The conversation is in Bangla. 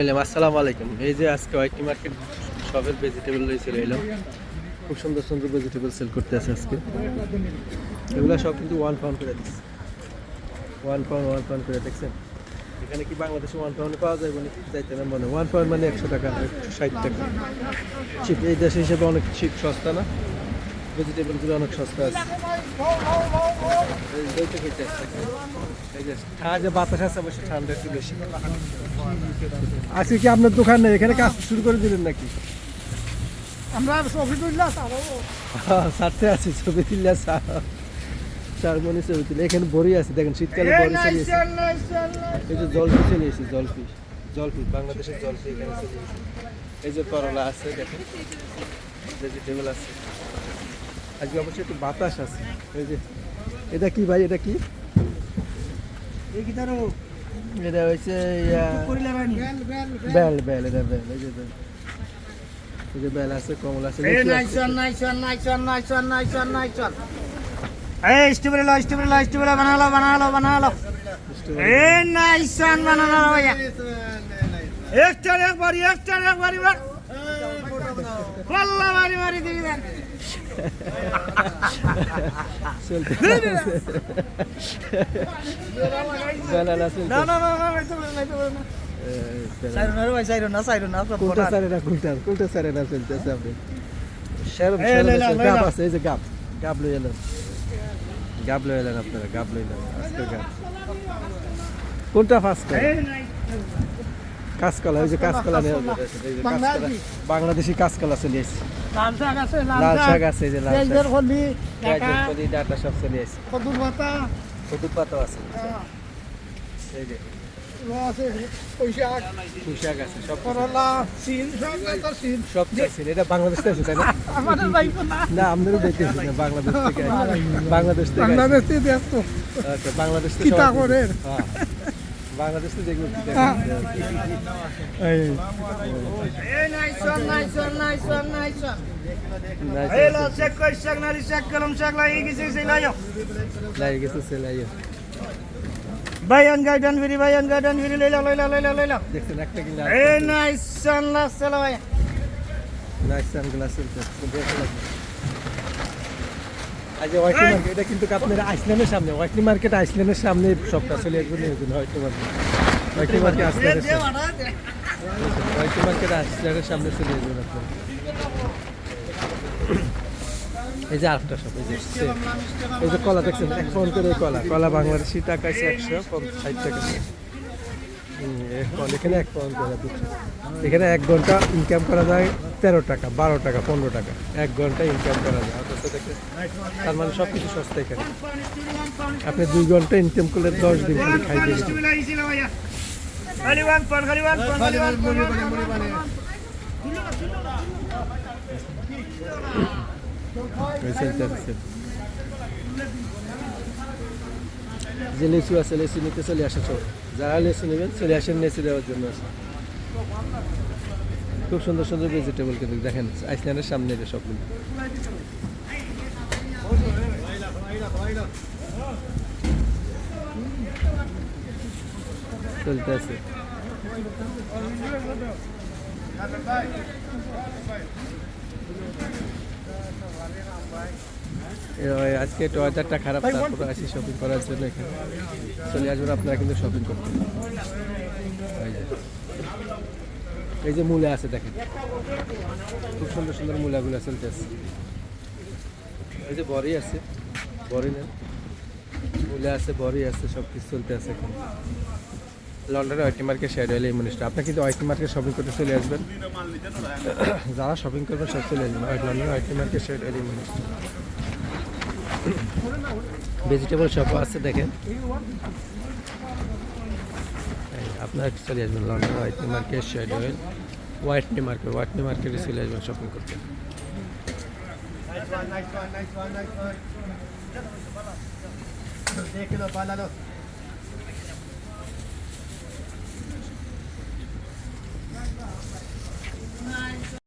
আসসালামু আলাইকুম। এই যে আজকে ওয়াইটি মার্কেট সবের ভেজিটেবল রয়েছে এলাম। খুব সুন্দর সুন্দর ভেজিটেবল সেল করতে আছে আজকে। এগুলো সব কিন্তু ওয়ান পাউন্ড করে দিচ্ছে। ওয়ান পাউন্ড ওয়ান পাউন্ড করে দেখছেন? এখানে কি বাংলাদেশে ওয়ান পাউন্ডে পাওয়া যায় মানে চাইতে না মনে? ওয়ান পাউন্ড মানে একশো টাকা, একশো ষাট টাকা। চিপ এই দেশ হিসেবে অনেক চিপ সস্তা না? ভেজিটেবলগুলো অনেক সস্তা আছে। এই দইটা খেতে আসছে। এই যে ঠান্ডা যে বাতাস আছে অবশ্য ঠান্ডা একটু বেশি। আজকে কি আপনার দোকান নেই? এখানে কাজ শুরু করে দিলেন নাকি? আমরা শফিকুল্লাহ চালাবো সাথে আছে ছবি তুললে চারমনি ছবি তুলে। এখানে বড়ি আছে দেখেন শীতকালে বড়ি চলে এই যে জলফি চলে এসেছে জলফি। জলফি বাংলাদেশের জলফি এখানে চলে এসেছে। এই যে করলা আছে দেখেন। ভেজিটেবল আছে। আজকে অবশ্যই একটু বাতাস আছে। এই যে এটা কি ভাই? এটা কি? এই কি তারও এটা রানি বেল বেল এটা বেল এই যে বেল। এই যে বেল আছে কমলা আছে এই স্ট্রবেরি লো স্ট্রবেরি লো স্ট্রবেরি বানা লো বানা লো বানা লো এই নাইসন বানা ভাইয়া। একটা একবার একটা একবার এবার পাল্লা মারি মারি দিবি দেন। চলতে না না না না কোনটা ফার্স্ট কাঁচকলা ওই যে কাঁচকলা। বাংলাদেশি। কাঁচকলা চলে এসেছে। লাল শাক আছে লাল শাক। আছে যে লাল শাক। কলি ডাটা সব চলে কদুর পাতা। কদুর পাতাও আছে। এই যে। বাংলাদেশ থেকে বাংলাদেশ দেখব। বাইয়ান গাইডান ভিরি বাইয়ান গাইডান ভিরি লইলা লইলা লইলা লইলা দেখছেন একটা কিনা এই নাইসন লা সালা ভাই। Nice sunglass. আজ ওয়াইটি মার্কেট, এটা কিন্তু আপনার আইসল্যান্ডের সামনে ওয়াইটি মার্কেট আইসল্যান্ডের সামনে সবটা চলে নিয়ে যাবেন ওয়াইটি মার্কেট। ওয়াইটি মার্কেট আইসল্যান্ডের সামনে। মার্কেট আইসল্যান্ডের সামনে চলে আসবেন আপনার। এই যে আরেকটা সব এই যে এই যে কলা দেখছেন, এক ফোন করে কলা। কলা বাংলাদেশি টাকা একশো ষাট টাকা। এখানে এক এখানে এক ঘণ্টা ইনকাম করা যায় তেরো টাকা বারো টাকা পনেরো টাকা। এক ঘণ্টা ইনকাম করা যায়। অথচ দেখে তার মানে সব কিছু সস্তা এখানে। আপনি দুই ঘণ্টা ইনকাম করলে দশ দিন খাই দেবেন খালি ওয়ান পান খালি ওয়ান পান খালি ওয়ান পান ওই চলতে আছে। যে লিচু আছে লিচু নিতে চলে আসে সব। যারা লিচু নেবেন, চলে আসেন লিচু দেওয়ার জন্য। আসে খুব সুন্দর সুন্দর ভেজিটেবল কিন্তু দেখেন, আইসল্যান্ডের সামনে এটা সবগুলো। চলতে আছে। আজকে একটু ওয়েদারটা খারাপ, তারপরে আসি শপিং করার জন্য এখানে। চলে আসবেন আপনারা কিন্তু শপিং করতে। এই যে। মূলা আছে, দেখেন। খুব সুন্দর সুন্দর মূলাগুলো চলতেছে এই যে বড়ি আছে, বড়ি নেন মূলা আছে, বড়ি আছে সব কিছু চলতে আছে এখন। লন্ডনে ওয়াইটি মার্কেট শেয়ার হলে এই আপনি কিন্তু ওয়াইটি মার্কেট শপিং করতে চলে আসবেন। যারা শপিং করবেন, সব চলে আসবেন। লন্ডনে ওয়াইটি মার্কেট শেয়ার হলে এই ভেজিটেবল শপও আছে, দেখেন। আপনার চলে আসবেন লন্ডন হোয়াইটনি মার্কেট শেড অয়েল হোয়াইটনি মার্কেট হোয়াইটনি মার্কেটে চলে আসবেন শপিং করতে। দেখে দাও পালা দাও